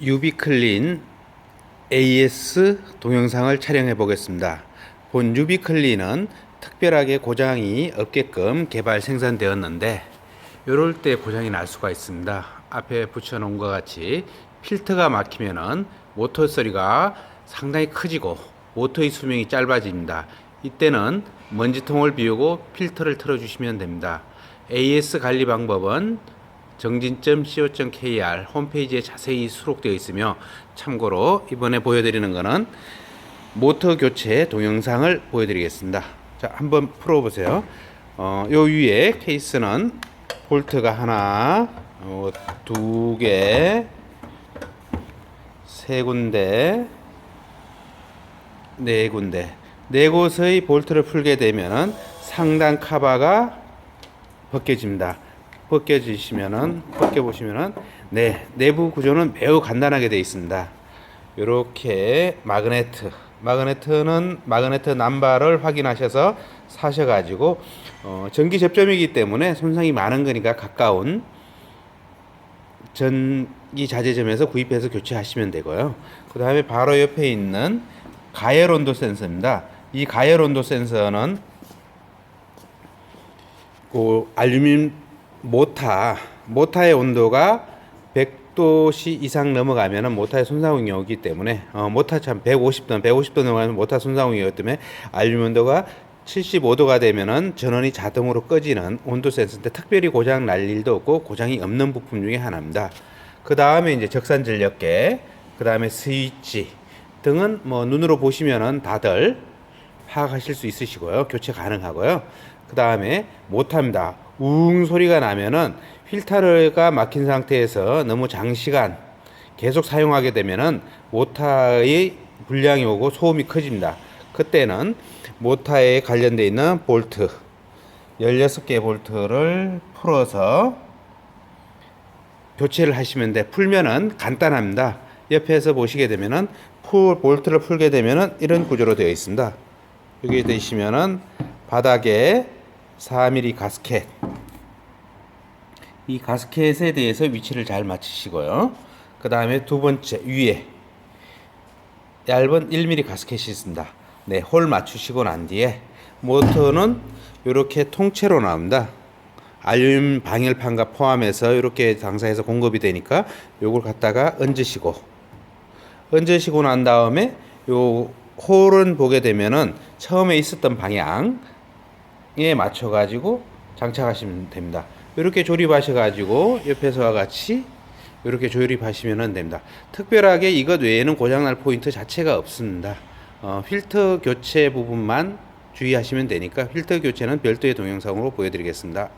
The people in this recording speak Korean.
유비클린 AS 동영상을 촬영해 보겠습니다. 본 유비클린은 특별하게 고장이 없게끔 개발 생산되었는데 이럴 때 고장이 날 수가 있습니다. 앞에 붙여놓은 것 같이 필터가 막히면은 모터 소리가 상당히 커지고 모터의 수명이 짧아집니다. 이때는 먼지통을 비우고 필터를 틀어주시면 됩니다. AS 관리 방법은 정진.co.kr 홈페이지에 자세히 수록되어 있으며 참고로 이번에 보여드리는 것은 모터 교체 동영상을 보여드리겠습니다. 자, 한번 풀어보세요. 어, 요 위에 케이스는 볼트가 하나, 어, 두 개, 세 군데, 네 군데, 네 곳의 볼트를 풀게 되면은 상단 카바가 벗겨집니다. 벗겨지시면은 벗겨 보시면은 네 내부 구조는 매우 간단하게 되어 있습니다. 이렇게 마그네트 마그네트는 마그네트 남발을 확인하셔서 사셔가지고 어, 전기 접점이기 때문에 손상이 많은 거니까 가까운 전기 자재점에서 구입해서 교체하시면 되고요. 그 다음에 바로 옆에 있는 가열 온도 센서입니다. 이 가열 온도 센서는 그 알루미늄 모타 모타의 온도가 100도씨 이상 넘어가면은 모타의 손상이 오기 때문에 어, 모타 참 150도 150도 넘어가면 모타 손상이 오기 때문에 알루미늄 온도가 75도가 되면은 전원이 자동으로 꺼지는 온도 센서인데 특별히 고장 날 일도 없고 고장이 없는 부품 중에 하나입니다. 그 다음에 이제 적산 전력계, 그 다음에 스위치 등은 뭐 눈으로 보시면은 다들 파악하실 수 있으시고요. 교체 가능하고요. 그 다음에 모타입니다. 웅 소리가 나면은 필터가 막힌 상태에서 너무 장시간 계속 사용하게 되면은 모타의 불량이 오고 소음이 커집니다. 그때는 모타에 관련되어 있는 볼트 16개 볼트를 풀어서 교체를 하시면 돼. 풀면은 간단합니다. 옆에서 보시게 되면은 풀 볼트를 풀게 되면은 이런 구조로 되어 있습니다. 여기 되시면은 바닥에 4mm 가스켓 이 가스켓에 대해서 위치를 잘 맞추시고요. 그 다음에 두 번째 위에 얇은 1mm 가스켓이 있습니다. 네, 홀 맞추시고 난 뒤에 모터는 이렇게 통째로 나옵니다. 알루미늄 방열판과 포함해서 이렇게 당사해서 공급이 되니까 요걸 갖다가 얹으시고 얹으시고 난 다음에 요 홀은 보게 되면은 처음에 있었던 방향 에 맞춰 가지고 장착하시면 됩니다. 이렇게 조립하셔 가지고 옆에서와 같이 이렇게 조립하시면 됩니다. 특별하게 이것 외에는 고장날 포인트 자체가 없습니다. 어, 필터 교체 부분만 주의하시면 되니까 필터 교체는 별도의 동영상으로 보여드리겠습니다.